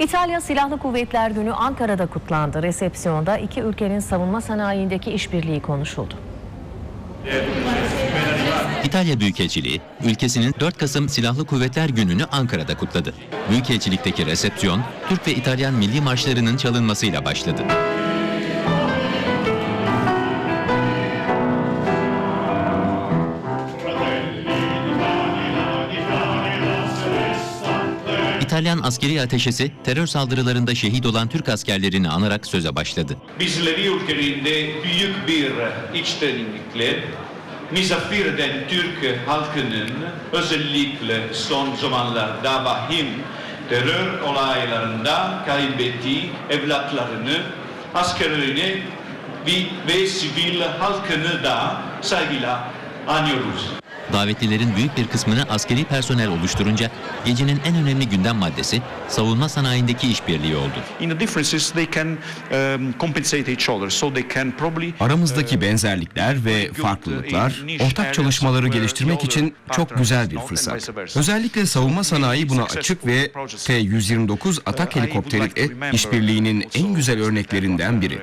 İtalya Silahlı Kuvvetler Günü Ankara'da kutlandı. Resepsiyonda iki ülkenin savunma sanayindeki işbirliği konuşuldu. İtalya Büyükelçiliği, ülkesinin 4 Kasım Silahlı Kuvvetler Günü'nü Ankara'da kutladı. Büyükelçilikteki resepsiyon, Türk ve İtalyan milli marşlarının çalınmasıyla başladı. İtalyan askeri ateşesi terör saldırılarında şehit olan Türk askerlerini anarak söze başladı. Bizleri ülkelerinde büyük bir içtenlikle misafir eden Türk halkının özellikle son zamanlarda vahim terör olaylarında kaybettiği evlatlarını, askerlerini ve, sivil halkını da saygıyla anıyoruz. Davetlilerin büyük bir kısmını askeri personel oluşturunca gecenin en önemli gündem maddesi savunma sanayindeki işbirliği oldu. um, Aramızdaki benzerlikler ve farklılıklar ortak çalışmaları geliştirmek için çok güzel bir fırsat. Özellikle savunma sanayi buna açık ve T-129 atak helikopteri işbirliğinin en güzel örneklerinden biri.